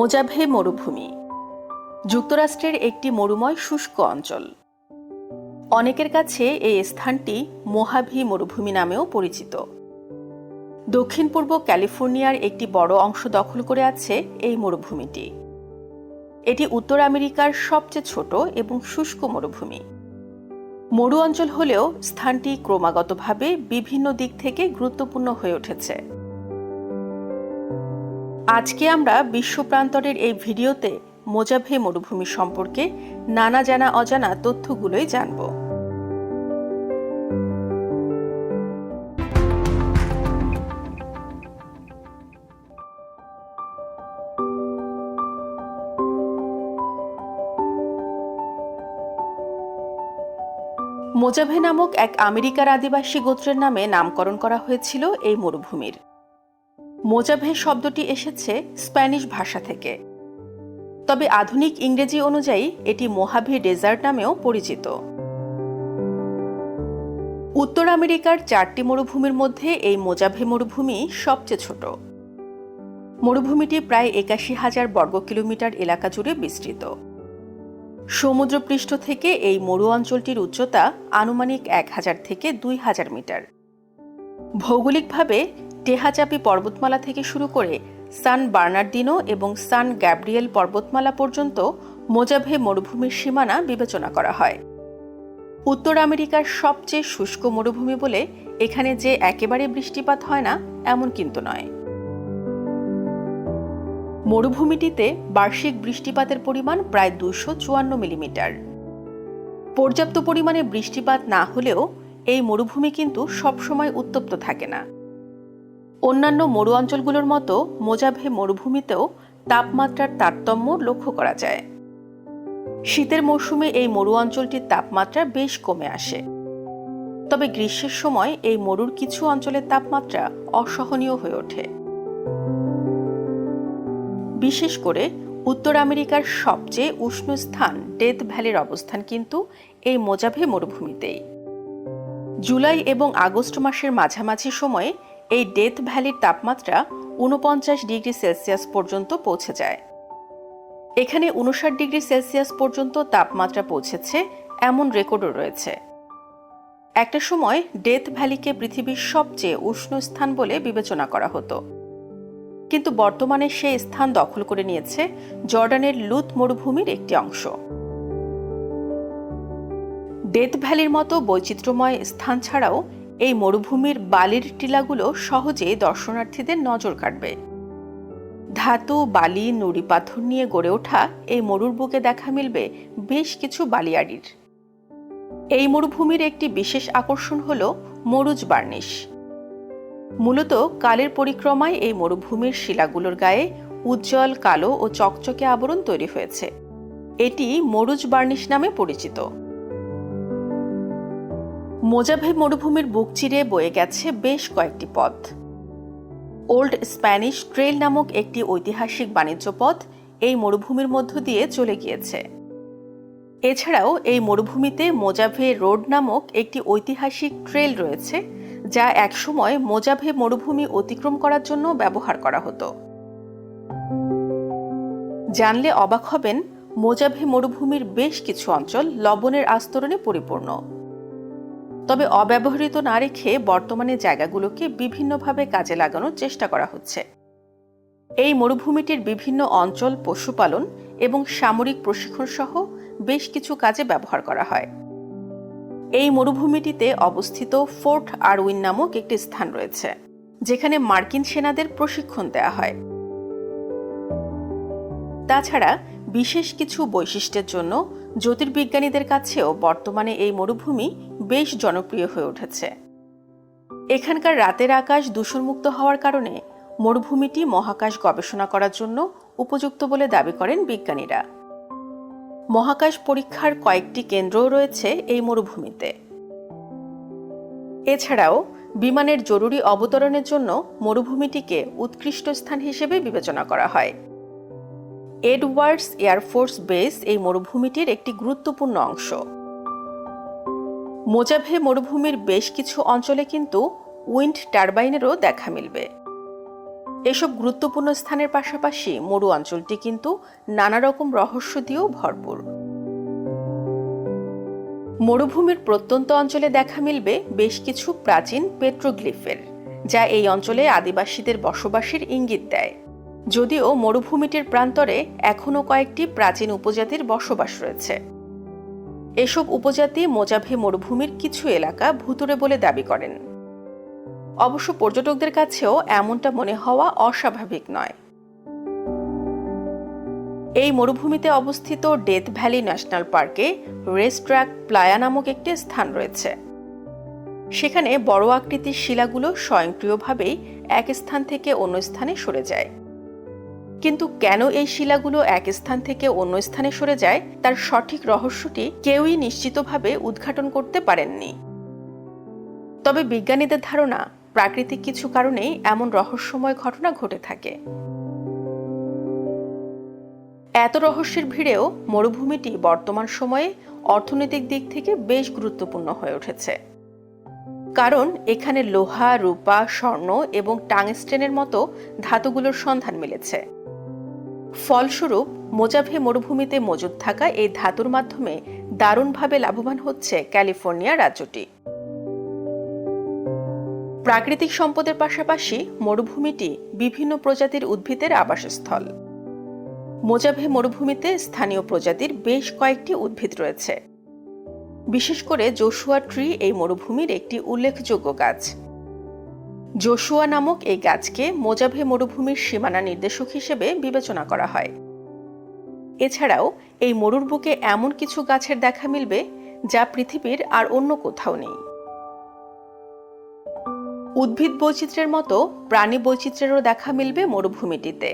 মোজাভে মরুভূমি। যুক্তরাষ্ট্রের একটি মরুময় শুষ্ক অঞ্চল। অনেকের কাছে এই স্থানটি মোহাভি মরুভূমি নামেও পরিচিত। দক্ষিণ পূর্ব ক্যালিফোর্নিয়ার একটি বড় অংশ দখল করে আছে এই মরুভূমিটি। এটি উত্তর আমেরিকার সবচেয়ে ছোট এবং শুষ্ক মরুভূমি। মরু অঞ্চল হলেও স্থানটি ক্রমাগতভাবে বিভিন্ন দিক থেকে গুরুত্বপূর্ণ হয়ে উঠেছে। আজকে আমরা বিশ্ব প্রান্তরের এই ভিডিওতে মোজাভে মরুভূমি সম্পর্কে নানা জানা অজানা তথ্যগুলোই জানব। মোজাভে নামক এক আমেরিকার আদিবাসী গোত্রের নামে নামকরণ করা হয়েছিল এই মরুভূমির। মোজাভে শব্দটি এসেছে স্প্যানিশ ভাষা থেকে। তবে আধুনিক ইংরেজি অনুযায়ী এটি মোহাভি ডেজার্ট নামেও পরিচিত। উত্তর আমেরিকার চারটি মরুভূমির মধ্যে এই মোজাভে মরুভূমি সবচেয়ে ছোট। মরুভূমিটি প্রায় একাশি হাজার বর্গ কিলোমিটার এলাকা জুড়ে বিস্তৃত। সমুদ্রপৃষ্ঠ থেকে এই মরু অঞ্চলটির উচ্চতা আনুমানিক এক হাজার থেকে দুই হাজার মিটার। ভৌগোলিকভাবে টেহাচাপি পর্বতমালা থেকে শুরু করে সান বার্নার্ডিনো এবং সান গ্যাব্রিয়েল পর্বতমালা পর্যন্ত মোজাভে মরুভূমির সীমানা বিবেচনা করা হয়। উত্তর আমেরিকার সবচেয়ে শুষ্ক মরুভূমি বলে এখানে যে একেবারে বৃষ্টিপাত হয় না, এমন কিন্তু নয়। মরুভূমিটিতে বার্ষিক বৃষ্টিপাতের পরিমাণ প্রায় দুশো চুয়ান্ন মিলিমিটার। পর্যাপ্ত পরিমাণে বৃষ্টিপাত না হলেও এই মরুভূমি কিন্তু সবসময় উত্তপ্ত থাকে না। অন্যান্য মরু অঞ্চলগুলোর মতো মোজাভে মরুভূমিতেও তাপমাত্রার তারতম্য লক্ষ্য করা যায়। শীতের মৌসুমে এই মরু অঞ্চলটির তাপমাত্রা বেশ কমে আসে। তবে গ্রীষ্মের সময় এই মরুর কিছু অঞ্চলের তাপমাত্রা অসহনীয় হয়ে ওঠে। বিশেষ করে উত্তর আমেরিকার সবচেয়ে উষ্ণ স্থান ডেথ ভ্যালির অবস্থান কিন্তু এই মোজাভে মরুভূমিতেই। জুলাই এবং আগস্ট মাসের মাঝামাঝি সময়ে এই ডেথ ভ্যালির তাপমাত্রা উনপঞ্চাশ ডিগ্রি সেলসিয়াস পর্যন্ত পৌঁছে যায়। এখানে উনষাট ডিগ্রি সেলসিয়াস পর্যন্ত তাপমাত্রা পৌঁছেছে এমন রেকর্ডও রয়েছে। একটা সময় ডেথ ভ্যালিকে পৃথিবীর সবচেয়ে উষ্ণ স্থান বলে বিবেচনা করা হতো। কিন্তু বর্তমানে সে স্থান দখল করে নিয়েছে জর্ডানের লুত মরুভূমির একটি অংশ। ডেথ ভ্যালির মতো বৈচিত্র্যময় স্থান ছাড়াও এই মরুভূমির বালির টিলাগুলো সহজে দর্শনার্থীদের নজর কাটবে। ধাতু, বালি, নুড়ি পাথর নিয়ে গড়ে ওঠা এই মরুর বুকে দেখা মিলবে বেশ কিছু বালিয়াড়ির। এই মরুভূমির একটি বিশেষ আকর্ষণ হল মরুজ বার্নিশ। মূলত কালের পরিক্রমায় এই মরুভূমির শিলাগুলোর গায়ে উজ্জ্বল, কালো ও চকচকে আবরণ তৈরি হয়েছে। এটি মরুজ বার্নিশ নামে পরিচিত। মোজাভে মরুভূমির বুক চিরে বয়ে গেছে বেশ কয়েকটি পথ। ওল্ড স্প্যানিশ ট্রেল নামক একটি ঐতিহাসিক বাণিজ্য পথ এই মরুভূমির মধ্য দিয়ে চলে গিয়েছে। এছাড়াও এই মরুভূমিতে মোজাভে রোড নামক একটি ঐতিহাসিক ট্রেল রয়েছে, যা একসময় মোজাভে মরুভূমি অতিক্রম করার জন্য ব্যবহার করা হতো। জানলে অবাক হবেন, মোজাভে মরুভূমির বেশ কিছু অঞ্চল লবণের আস্তরণে পরিপূর্ণ। তবে অব্যবহৃত না রেখে বর্তমানে জায়গাগুলোকে বিভিন্নভাবে কাজে লাগানোর চেষ্টা করা হচ্ছে। এই মরুভূমিটির বিভিন্ন অঞ্চল পশুপালন এবং সামরিক প্রশিক্ষণ সহ বেশ কিছু কাজে ব্যবহার করা হয়। এই মরুভূমিটিতে অবস্থিত ফোর্ট আরউইন নামক একটি স্থান রয়েছে, যেখানে মার্কিন সেনাদের প্রশিক্ষণ দেওয়া হয়। তাছাড়া বিশেষ কিছু বৈশিষ্ট্যের জন্য জ্যোতির্বিজ্ঞানীদের কাছেও বর্তমানে এই মরুভূমি বেশ জনপ্রিয় হয়ে উঠেছে। এখানকার রাতের আকাশ দূষণমুক্ত হওয়ার কারণে মরুভূমিটি মহাকাশ গবেষণা করার জন্য উপযুক্ত বলে দাবি করেন বিজ্ঞানীরা। মহাকাশ পরীক্ষার কয়েকটি কেন্দ্রও রয়েছে এই মরুভূমিতে। এছাড়াও বিমানের জরুরি অবতরণের জন্য মরুভূমিটিকে উৎকৃষ্ট স্থান হিসেবে বিবেচনা করা হয়। এডওয়ার্ডস এয়ারফোর্স বেস এই মরুভূমিটির একটি গুরুত্বপূর্ণ অংশ। মোজাভে মরুভূমির বেশ কিছু অঞ্চলে কিন্তু উইন্ড টারবাইনেরও দেখা মিলবে। এসব গুরুত্বপূর্ণ স্থানের পাশাপাশি মরু অঞ্চলটি কিন্তু নানা রকম রহস্য দিয়েও ভরপুর। মরুভূমির প্রত্যন্ত অঞ্চলে দেখা মিলবে বেশ কিছু প্রাচীন পেট্রোগ্লিফের, যা এই অঞ্চলে আদিবাসীদের বসবাসের ইঙ্গিত দেয়। যদিও মরুভূমিটির প্রান্তরে এখনও কয়েকটি প্রাচীন উপজাতির বসবাস রয়েছে। এসব উপজাতি মোজাভে মরুভূমির কিছু এলাকা ভুতুরে বলে দাবি করেন। অবশ্য পর্যটকদের কাছেও এমনটা মনে হওয়া অস্বাভাবিক নয়। এই মরুভূমিতে অবস্থিত ডেথ ভ্যালি ন্যাশনাল পার্কে রেস্ট্রাক প্লায়া নামক একটি স্থান রয়েছে। সেখানে বড় আকৃতির শিলাগুলো স্বয়ংক্রিয়ভাবেই এক স্থান থেকে অন্য স্থানে সরে যায়। কিন্তু কেন এই শিলাগুলো এক স্থান থেকে অন্য স্থানে সরে যায়, তার সঠিক রহস্যটি কেউই নিশ্চিতভাবে উদ্ঘাটন করতে পারেননি। তবে বিজ্ঞানীদের ধারণা, প্রাকৃতিক কিছু কারণেই এমন রহস্যময় ঘটনা ঘটে থাকে। এত রহস্যের ভিড়েও মরুভূমিটি বর্তমান সময়ে অর্থনৈতিক দিক থেকে বেশ গুরুত্বপূর্ণ হয়ে উঠেছে। কারণ এখানে লোহা, রূপা, স্বর্ণ এবং টাংস্টেনের মতো ধাতুগুলোর সন্ধান মিলেছে। ফলস্বরূপ, মোজাভে মরুভূমিতে মজুদ থাকা এই ধাতুর মাধ্যমে দারুণভাবে লাভবান হচ্ছে ক্যালিফোর্নিয়া রাজ্যটি। প্রাকৃতিক সম্পদের পাশাপাশি মরুভূমিটি বিভিন্ন প্রজাতির উদ্ভিদের আবাসস্থল। মোজাভে মরুভূমিতে স্থানীয় প্রজাতির বেশ কয়েকটি উদ্ভিদ রয়েছে। বিশেষ করে জোশুয়া ট্রি এই মরুভূমির একটি উল্লেখযোগ্য গাছ। জোশুয়া নামক এই গাছকে মোজাভে মরুভূমির সীমানা নির্দেশক হিসেবে বিবেচনা করা হয়। এছাড়াও, এই মরুর বুকে এমন কিছু গাছের দেখা মিলবে যা পৃথিবীর আর অন্য কোথাও নেই। উদ্ভিদ বৈচিত্র্যের মতো প্রাণী বৈচিত্র্যেরও দেখা মিলবে মরুভূমিটিতে।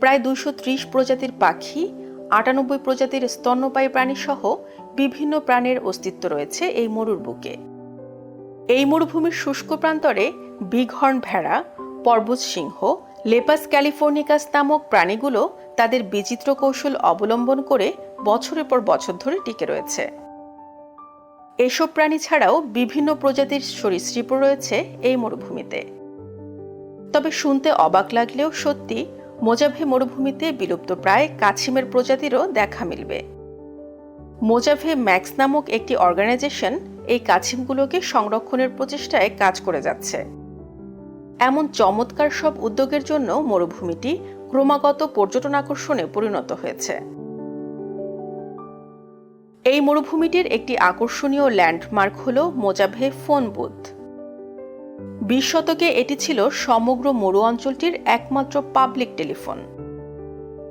প্রায় দুশো প্রজাতির পাখি, আটানব্বই প্রজাতির স্তন্যপায়ী প্রাণী সহ বিভিন্ন প্রাণীর অস্তিত্ব রয়েছে এই মরুর বুকে। এই মরুভূমির শুষ্ক প্রান্তরে বিঘর্ন ভেড়া, পর্বত সিংহ, লেপাস ক্যালিফোর্নিকাস নামক প্রাণীগুলো তাদের বিচিত্র কৌশল অবলম্বন করে বছরের পর বছর ধরে টিকে রয়েছে। এসব প্রাণী ছাড়াও বিভিন্ন প্রজাতির সরীসৃপ রয়েছে এই মরুভূমিতে। তবে শুনতে অবাক লাগলেও সত্যি মোজাভে মরুভূমিতে বিলুপ্ত প্রায় কাছিমের প্রজাতিরও দেখা মিলবে। মোজাভে ম্যাক্স নামক একটি অর্গানাইজেশন এই কাছিমগুলোকে সংরক্ষণের প্রচেষ্টায় কাজ করে যাচ্ছে। এমন চমৎকার সব উদ্যোগের জন্য মরুভূমিটি ক্রমাগত পর্যটন আকর্ষণে পরিণত হয়েছে। এই মরুভূমিটির একটি আকর্ষণীয় ল্যান্ডমার্ক হল মোজাভে ফোন বুথ। বিশ শতকে এটি ছিল সমগ্র মরু অঞ্চলটির একমাত্র পাবলিক টেলিফোন।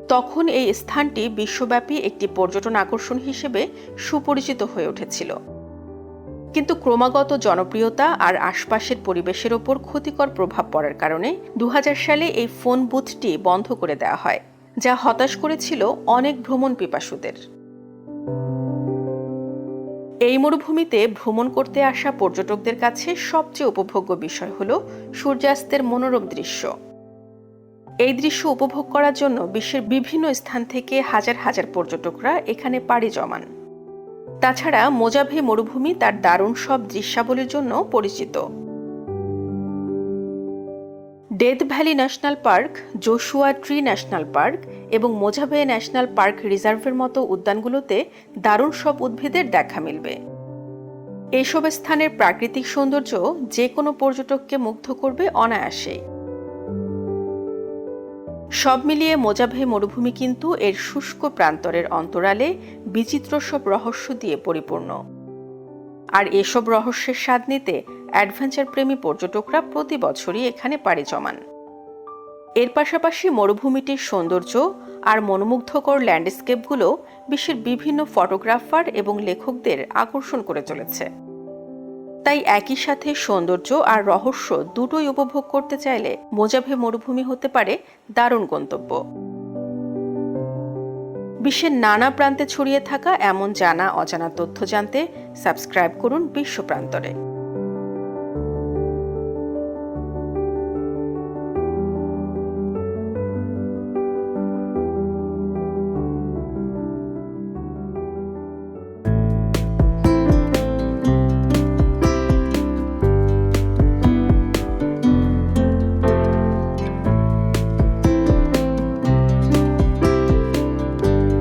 তখন এই স্থানটি বিশ্বব্যাপী একটি পর্যটন আকর্ষণ হিসেবে সুপরিচিত হয়ে উঠেছিল। কিন্তু ক্রমাগত জনপ্রিয়তা আর আশপাশের পরিবেশের ওপর ক্ষতিকর প্রভাব পড়ার কারণে দু হাজার সালে এই ফোন বুথটি বন্ধ করে দেওয়া হয়, যা হতাশ করেছিল অনেক ভ্রমণ পিপাসুদের। এই মরুভূমিতে ভ্রমণ করতে আসা পর্যটকদের কাছে সবচেয়ে উপভোগ্য বিষয় হল সূর্যাস্তের মনোরম দৃশ্য। এই দৃশ্য উপভোগ করার জন্য বিশ্বের বিভিন্ন স্থান থেকে হাজার হাজার পর্যটকরা এখানে পাড়ি জমান। তাছাড়া মোজাভে মরুভূমি তার দারুণ সব দৃশ্যাবলীর জন্য পরিচিত। Death Valley National Park, Joshua Tree National Park এবং মোজাভে ন্যাশনাল পার্ক রিজার্ভের মতো উদ্যানগুলোতে দারুণ সব উদ্ভিদের দেখা মিলবে। এসব স্থানের প্রাকৃতিক সৌন্দর্য যে কোনো পর্যটককে মুগ্ধ করবে অনায়াসেই। সব মিলিয়ে মোজাভে মরুভূমি কিন্তু এর শুষ্ক প্রান্তরের অন্তরালে বিচিত্র সব রহস্য দিয়ে পরিপূর্ণ। আর এসব রহস্যের স্বাদ নিতে অ্যাডভেঞ্চার প্রেমী পর্যটকরা প্রতি বছরই এখানে পাড়ি জমান। এর পাশাপাশি মরুভূমিটির সৌন্দর্য আর মনোমুগ্ধকর ল্যান্ডস্কেপগুলো বিশ্বের বিভিন্ন ফটোগ্রাফার এবং লেখকদের আকর্ষণ করে চলেছে। তাই একই সাথে সৌন্দর্য আর রহস্য দুটোই উপভোগ করতে চাইলে মোজাভে মরুভূমি হতে পারে দারুণ গন্তব্য। বিশ্বের নানা প্রান্তে ছড়িয়ে থাকা এমন জানা অজানা তথ্য জানতে সাবস্ক্রাইব করুন বিশ্ব প্রান্তরে।